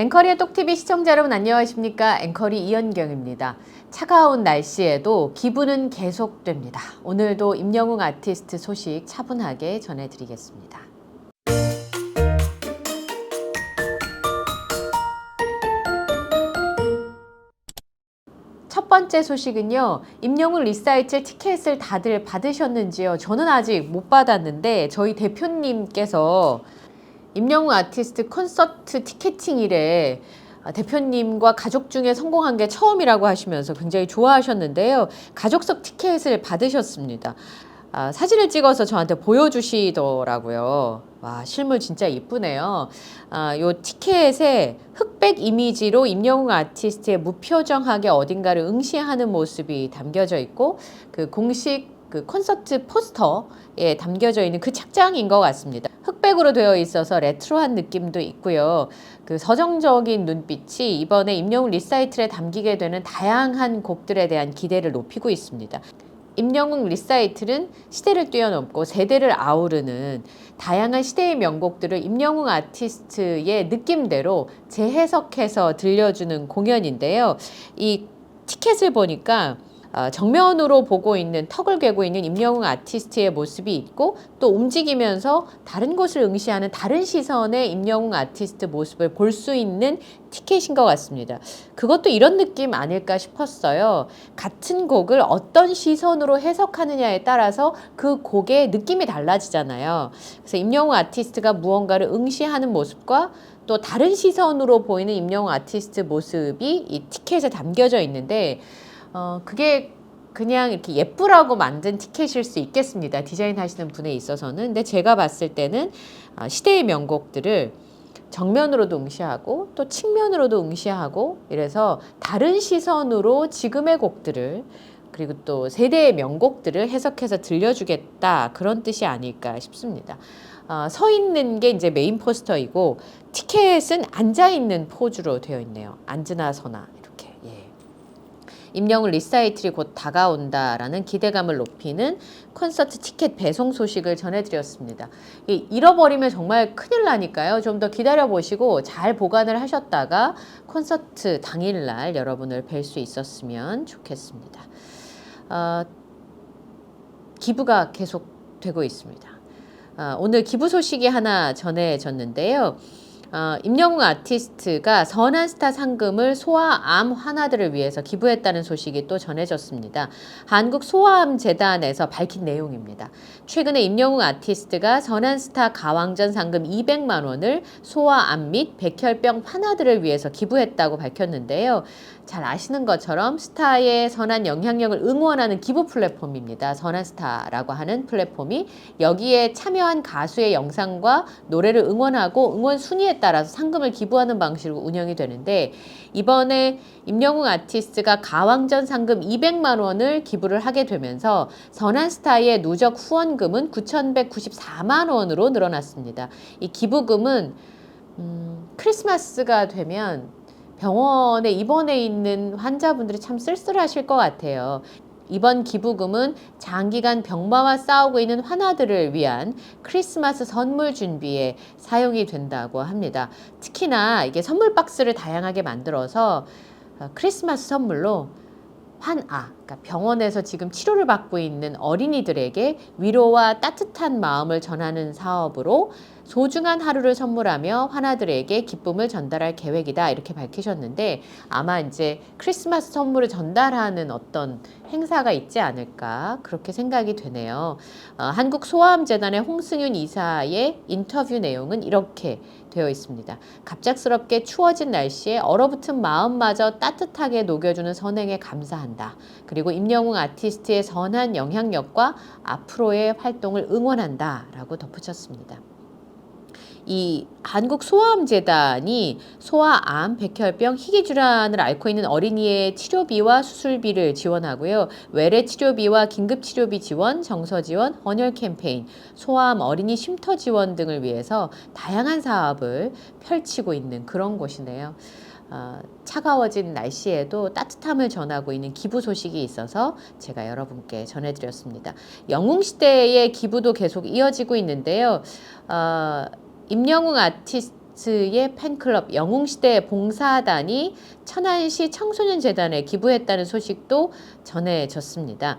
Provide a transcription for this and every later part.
앵커리의 똑TV 시청자 여러분 안녕하십니까? 앵커리 이현경입니다. 차가운 날씨에도 기분은 계속됩니다. 오늘도 임영웅 아티스트 소식 차분하게 전해드리겠습니다. 첫 번째 소식은요. 임영웅 리사이틀 티켓을 다들 받으셨는지요? 저는 아직 못 받았는데 저희 대표님께서 임영웅 아티스트 콘서트 티켓팅 일에 대표님과 가족 중에 성공한 게 처음이라고 하시면서 굉장히 좋아하셨는데요. 가족석 티켓을 받으셨습니다. 아, 사진을 찍어서 저한테 보여주시더라고요. 와, 실물 진짜 이쁘네요. 아, 요 티켓에 흑백 이미지로 임영웅 아티스트의 무표정하게 어딘가를 응시하는 모습이 담겨져 있고, 그 공식 그 콘서트 포스터에 담겨져 있는 그 착장인 것 같습니다. 흑백으로 되어 있어서 레트로한 느낌도 있고요. 그 서정적인 눈빛이 이번에 임영웅 리사이틀에 담기게 되는 다양한 곡들에 대한 기대를 높이고 있습니다. 임영웅 리사이틀은 시대를 뛰어넘고 세대를 아우르는 다양한 시대의 명곡들을 임영웅 아티스트의 느낌대로 재해석해서 들려주는 공연인데요. 이 티켓을 보니까 어, 정면으로 보고 있는 턱을 괴고 있는 임영웅 아티스트의 모습이 있고 또 움직이면서 다른 곳을 응시하는 다른 시선의 임영웅 아티스트 모습을 볼 수 있는 티켓인 것 같습니다. 그것도 이런 느낌 아닐까 싶었어요. 같은 곡을 어떤 시선으로 해석하느냐에 따라서 그 곡의 느낌이 달라지잖아요. 그래서 임영웅 아티스트가 무언가를 응시하는 모습과 또 다른 시선으로 보이는 임영웅 아티스트 모습이 이 티켓에 담겨져 있는데 어, 그게 그냥 이렇게 예쁘라고 만든 티켓일 수 있겠습니다. 디자인 하시는 분에 있어서는. 근데 제가 봤을 때는 아, 시대의 명곡들을 정면으로도 응시하고 또 측면으로도 응시하고 이래서 다른 시선으로 지금의 곡들을 그리고 또 세대의 명곡들을 해석해서 들려주겠다 그런 뜻이 아닐까 싶습니다. 어, 서 있는 게 이제 메인 포스터이고 티켓은 앉아 있는 포즈로 되어 있네요. 앉으나 서나. 임영웅 리사이틀이 곧 다가온다라는 기대감을 높이는 콘서트 티켓 배송 소식을 전해드렸습니다. 이 잃어버리면 정말 큰일 나니까요. 좀 더 기다려 보시고 잘 보관을 하셨다가 콘서트 당일날 여러분을 뵐 수 있었으면 좋겠습니다. 어, 기부가 계속되고 있습니다. 어, 오늘 기부 소식이 하나 전해졌는데요. 어, 임영웅 아티스트가 선한 스타 상금을 소아암 환아들을 위해서 기부했다는 소식이 또 전해졌습니다. 한국 소아암 재단에서 밝힌 내용입니다. 최근에 임영웅 아티스트가 선한 스타 가왕전 상금 200만 원을 소아암 및 백혈병 환아들을 위해서 기부했다고 밝혔는데요. 잘 아시는 것처럼 스타의 선한 영향력을 응원하는 기부 플랫폼입니다. 선한 스타라고 하는 플랫폼이 여기에 참여한 가수의 영상과 노래를 응원하고 응원 순위에 따라서 상금을 기부하는 방식으로 운영이 되는데 이번에 임영웅 아티스트가 가왕전 상금 200만 원을 기부를 하게 되면서 선한 스타의 누적 후원금은 9,194만 원으로 늘어났습니다. 이 기부금은 음, 크리스마스가 되면 병원에 입원해 있는 환자분들이 참 쓸쓸하실 것 같아요. 이번 기부금은 장기간 병마와 싸우고 있는 환아들을 위한 크리스마스 선물 준비에 사용이 된다고 합니다. 특히나 이게 선물 박스를 다양하게 만들어서 어, 크리스마스 선물로 환아, 그러니까 병원에서 지금 치료를 받고 있는 어린이들에게 위로와 따뜻한 마음을 전하는 사업으로 소중한 하루를 선물하며 환아들에게 기쁨을 전달할 계획이다 이렇게 밝히셨는데 아마 이제 크리스마스 선물을 전달하는 어떤 행사가 있지 않을까 그렇게 생각이 되네요. 어, 한국 소아암재단의 홍승윤 이사의 인터뷰 내용은 이렇게 되어 있습니다. 갑작스럽게 추워진 날씨에 얼어붙은 마음마저 따뜻하게 녹여주는 선행에 감사한다. 그리고 임영웅 아티스트의 선한 영향력과 앞으로의 활동을 응원한다. 라고 덧붙였습니다. 이 한국 소아암재단이 소아암, 백혈병, 희귀질환을 앓고 있는 어린이의 치료비와 수술비를 지원하고요. 외래 치료비와 긴급 치료비 지원, 정서 지원, 헌혈 캠페인, 소아암 어린이 쉼터 지원 등을 위해서 다양한 사업을 펼치고 있는 그런 곳이네요. 어, 차가워진 날씨에도 따뜻함을 전하고 있는 기부 소식이 있어서 제가 여러분께 전해드렸습니다. 영웅시대의 기부도 계속 이어지고 있는데요. 어, 임영웅 아티스트 아티스트의 팬클럽 영웅시대 봉사단이 천안시 청소년재단에 기부했다는 소식도 전해졌습니다.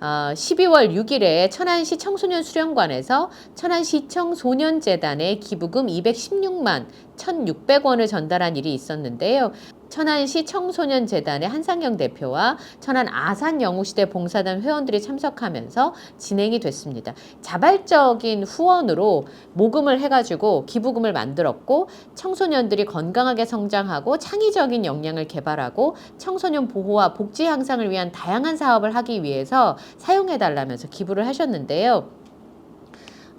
어, 12월 6일에 천안시 청소년 수련관에서 천안시청 소년재단에 기부금 216만 1,600원을 전달한 일이 있었는데요. 천안시 청소년재단의 한상영 대표와 천안 아산 영웅시대 봉사단 회원들이 참석하면서 진행이 됐습니다. 자발적인 후원으로 모금을 해가지고 기부금을 만들었고 청소년들이 건강하게 성장하고 창의적인 역량을 개발하고 청소년 보호와 복지 향상을 위한 다양한 사업을 하기 위해서 사용해달라면서 기부를 하셨는데요.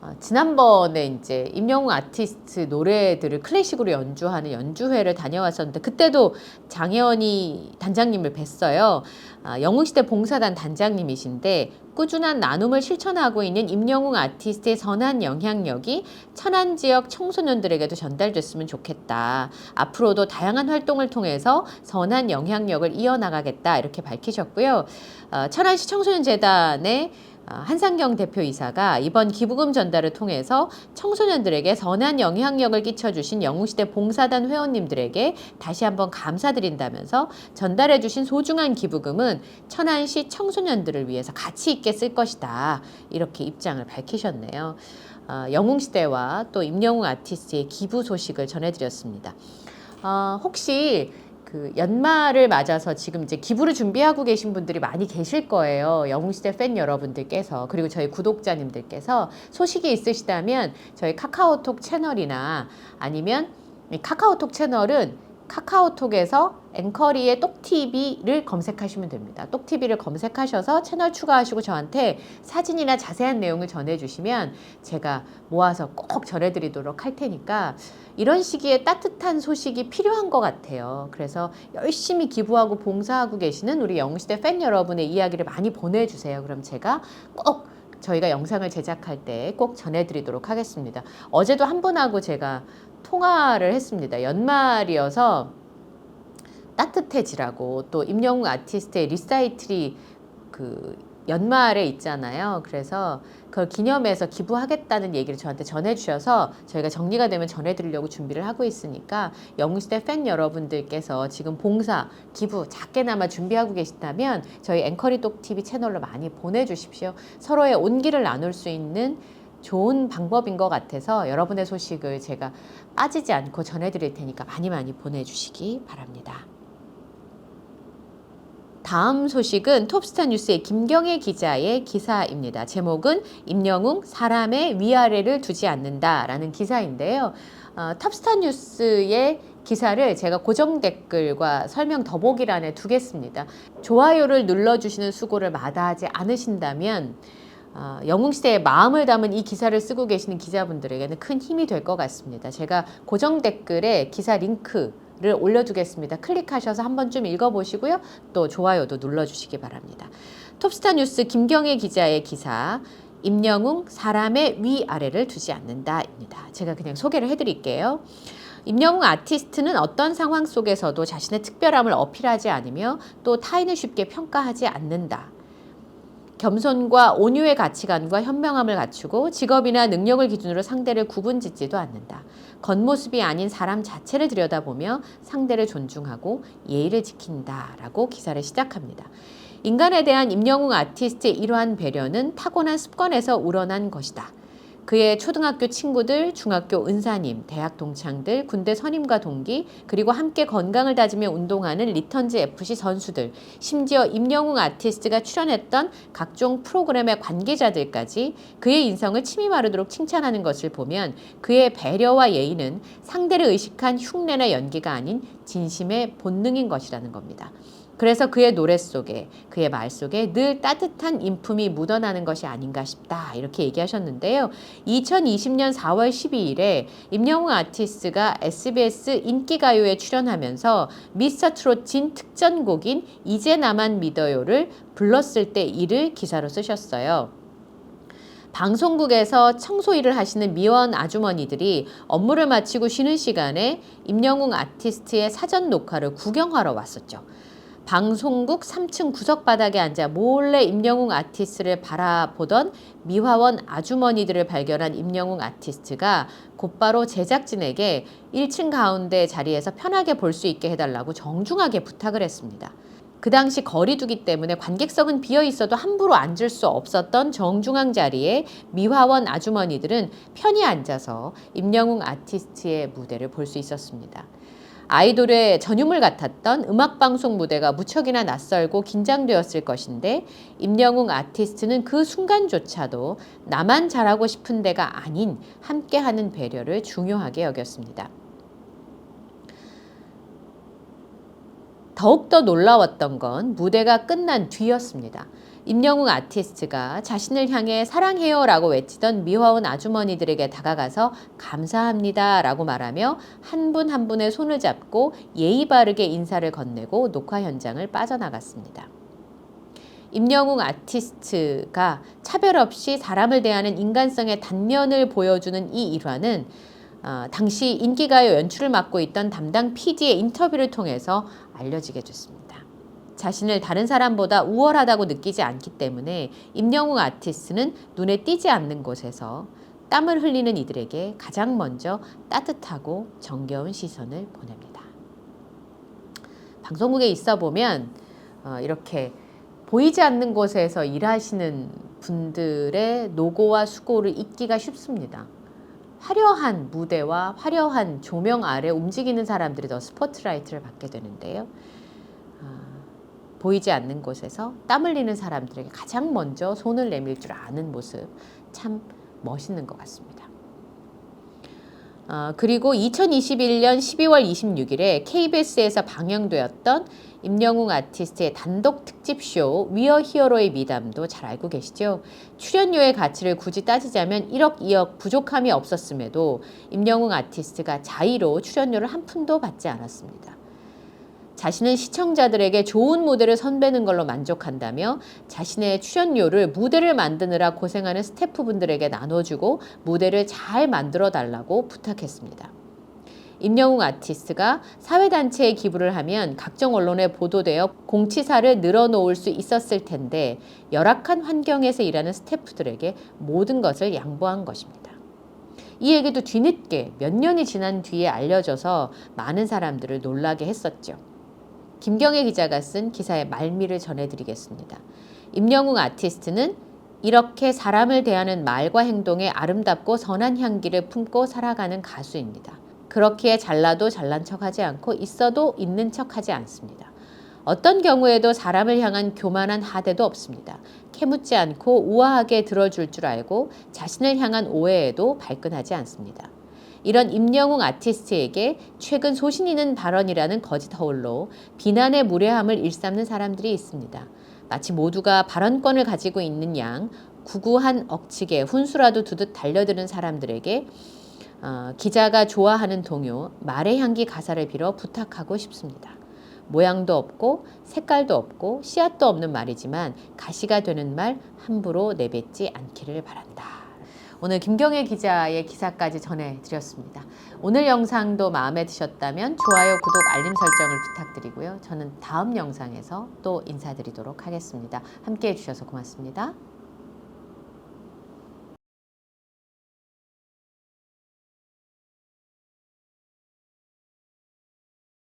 어, 지난번에 이제 임영웅 아티스트 노래들을 클래식으로 연주하는 연주회를 다녀왔었는데 그때도 장혜원이 단장님을 뵀어요. 아, 영웅시대 봉사단 단장님이신데 꾸준한 나눔을 실천하고 있는 임영웅 아티스트의 선한 영향력이 천안 지역 청소년들에게도 전달됐으면 좋겠다. 앞으로도 다양한 활동을 통해서 선한 영향력을 이어나가겠다 이렇게 밝히셨고요. 어, 천안시 청소년재단의 아, 한상경 대표이사가 이번 기부금 전달을 통해서 청소년들에게 선한 영향력을 끼쳐주신 영웅시대 봉사단 회원님들에게 다시 한번 감사드린다면서 전달해주신 소중한 기부금은 천안시 청소년들을 위해서 가치 있게 쓸 것이다. 이렇게 입장을 밝히셨네요. 어, 영웅시대와 또 임영웅 아티스트의 기부 소식을 전해드렸습니다. 어, 혹시 그 연말을 맞아서 지금 이제 기부를 준비하고 계신 분들이 많이 계실 거예요. 영웅시대 팬 여러분들께서 그리고 저희 구독자님들께서 소식이 있으시다면 저희 카카오톡 채널이나 아니면 이 카카오톡 채널은 카카오톡에서 앵커리의 똑TV를 검색하시면 됩니다. 똑TV를 검색하셔서 채널 추가하시고 저한테 사진이나 자세한 내용을 전해주시면 제가 모아서 꼭 전해드리도록 할 테니까 이런 시기에 따뜻한 소식이 필요한 것 같아요. 그래서 열심히 기부하고 봉사하고 계시는 우리 영시대 팬 여러분의 이야기를 많이 보내주세요. 그럼 제가 꼭 저희가 영상을 제작할 때 꼭 전해드리도록 하겠습니다. 어제도 한 분하고 제가 통화를 했습니다. 연말이어서 따뜻해지라고 또 임영웅 아티스트의 리사이틀이 그 연말에 있잖아요. 그래서 그걸 기념해서 기부하겠다는 얘기를 저한테 전해주셔서 저희가 정리가 되면 전해드리려고 준비를 하고 있으니까 영웅시대 팬 여러분들께서 지금 봉사, 기부 작게나마 준비하고 계시다면 저희 앵커리독 TV 채널로 많이 보내주십시오. 서로의 온기를 나눌 수 있는 좋은 방법인 것 같아서 여러분의 소식을 제가 빠지지 않고 전해드릴 테니까 많이 많이 보내주시기 바랍니다. 다음 소식은 톱스타 뉴스의 김경애 기자의 기사입니다. 제목은 임영웅 사람의 위아래를 두지 않는다라는 기사인데요. 어, 톱스타 뉴스의 기사를 제가 고정 댓글과 설명 더보기란에 두겠습니다. 좋아요를 눌러주시는 수고를 마다하지 않으신다면 어, 영웅시대의 마음을 담은 이 기사를 쓰고 계시는 기자분들에게는 큰 힘이 될 것 같습니다. 제가 고정 댓글에 기사 링크 를 올려두겠습니다. 클릭하셔서 한 번쯤 읽어보시고요. 또 좋아요도 눌러주시기 바랍니다. 톱스타 뉴스 김경애 기자의 기사 임영웅 사람의 위아래를 두지 않는다입니다. 제가 그냥 소개를 해드릴게요. 임영웅 아티스트는 어떤 상황 속에서도 자신의 특별함을 어필하지 않으며 또 타인을 쉽게 평가하지 않는다. 겸손과 온유의 가치관과 현명함을 갖추고 직업이나 능력을 기준으로 상대를 구분짓지도 않는다. 겉모습이 아닌 사람 자체를 들여다보며 상대를 존중하고 예의를 지킨다라고 기사를 시작합니다. 인간에 대한 임영웅 아티스트의 이러한 배려는 타고난 습관에서 우러난 것이다. 그의 초등학교 친구들, 중학교 은사님, 대학 동창들, 군대 선임과 동기, 그리고 함께 건강을 다지며 운동하는 리턴즈 FC 선수들, 심지어 임영웅 아티스트가 출연했던 각종 프로그램의 관계자들까지 그의 인성을 침이 마르도록 칭찬하는 것을 보면 그의 배려와 예의는 상대를 의식한 흉내나 연기가 아닌 진심의 본능인 것이라는 겁니다. 그래서 그의 노래 속에 그의 말 속에 늘 따뜻한 인품이 묻어나는 것이 아닌가 싶다 이렇게 얘기하셨는데요. 2020년 4월 12일에 임영웅 아티스트가 SBS 인기가요에 출연하면서 미스터 트롯 진 특전곡인 이제 나만 믿어요를 불렀을 때 이를 기사로 쓰셨어요. 방송국에서 청소 일을 하시는 미원 아주머니들이 업무를 마치고 쉬는 시간에 임영웅 아티스트의 사전 녹화를 구경하러 왔었죠. 방송국 3층 구석바닥에 앉아 몰래 임영웅 아티스트를 바라보던 미화원 아주머니들을 발견한 임영웅 아티스트가 곧바로 제작진에게 1층 가운데 자리에서 편하게 볼 수 있게 해달라고 정중하게 부탁을 했습니다. 그 당시 거리두기 때문에 관객석은 비어 있어도 함부로 앉을 수 없었던 정중앙 자리에 미화원 아주머니들은 편히 앉아서 임영웅 아티스트의 무대를 볼 수 있었습니다. 아이돌의 전유물 같았던 음악방송 무대가 무척이나 낯설고 긴장되었을 것인데 임영웅 아티스트는 그 순간조차도 나만 잘하고 싶은 데가 아닌 함께하는 배려를 중요하게 여겼습니다. 더욱더 놀라웠던 건 무대가 끝난 뒤였습니다. 임영웅 아티스트가 자신을 향해 사랑해요 라고 외치던 미화원 아주머니들에게 다가가서 감사합니다 라고 말하며 한분한 분의 손을 잡고 예의 바르게 인사를 건네고 녹화 현장을 빠져나갔습니다. 임영웅 아티스트가 차별 없이 사람을 대하는 인간성의 단면을 보여주는 이 일화는 어, 당시 인기가요 연출을 맡고 있던 담당 PD의 인터뷰를 통해서 알려지게 됐습니다. 자신을 다른 사람보다 우월하다고 느끼지 않기 때문에 임영웅 아티스트는 눈에 띄지 않는 곳에서 땀을 흘리는 이들에게 가장 먼저 따뜻하고 정겨운 시선을 보냅니다. 방송국에 있어 보면 어, 이렇게 보이지 않는 곳에서 일하시는 분들의 노고와 수고를 잊기가 쉽습니다. 화려한 무대와 화려한 조명 아래 움직이는 사람들이 더 스포트라이트를 받게 되는데요. 아, 보이지 않는 곳에서 땀 흘리는 사람들에게 가장 먼저 손을 내밀 줄 아는 모습 참 멋있는 것 같습니다. 아, 그리고 2021년 12월 26일에 KBS에서 방영되었던 임영웅 아티스트의 단독 특집 쇼 위어 히어로의 미담도 잘 알고 계시죠? 출연료의 가치를 굳이 따지자면 1억, 2억 부족함이 없었음에도 임영웅 아티스트가 자의로 출연료를 한 푼도 받지 않았습니다. 자신은 시청자들에게 좋은 무대를 선배는 걸로 만족한다며 자신의 출연료를 무대를 만드느라 고생하는 스태프분들에게 나눠주고 무대를 잘 만들어 달라고 부탁했습니다. 임영웅 아티스트가 사회단체에 기부를 하면 각종 언론에 보도되어 공치사를 늘어놓을 수 있었을 텐데 열악한 환경에서 일하는 스태프들에게 모든 것을 양보한 것입니다. 이 얘기도 뒤늦게 몇 년이 지난 뒤에 알려져서 많은 사람들을 놀라게 했었죠. 김경애 기자가 쓴 기사의 말미를 전해드리겠습니다. 임영웅 아티스트는 이렇게 사람을 대하는 말과 행동에 아름답고 선한 향기를 품고 살아가는 가수입니다. 그렇기에 잘나도 잘난 척하지 않고 있어도 있는 척하지 않습니다. 어떤 경우에도 사람을 향한 교만한 하대도 없습니다. 캐묻지 않고 우아하게 들어줄 줄 알고 자신을 향한 오해에도 발끈하지 않습니다. 이런 임영웅 아티스트에게 최근 소신 있는 발언이라는 거짓 허울로 비난의 무례함을 일삼는 사람들이 있습니다. 마치 모두가 발언권을 가지고 있는 양 구구한 억측에 훈수라도 두듯 달려드는 사람들에게 어, 기자가 좋아하는 동요 말의 향기 가사를 빌어 부탁하고 싶습니다. 모양도 없고 색깔도 없고 씨앗도 없는 말이지만 가시가 되는 말 함부로 내뱉지 않기를 바란다. 오늘 김경애 기자의 기사까지 전해드렸습니다. 오늘 영상도 마음에 드셨다면 좋아요, 구독, 알림 설정을 부탁드리고요. 저는 다음 영상에서 또 인사드리도록 하겠습니다. 함께 해주셔서 고맙습니다.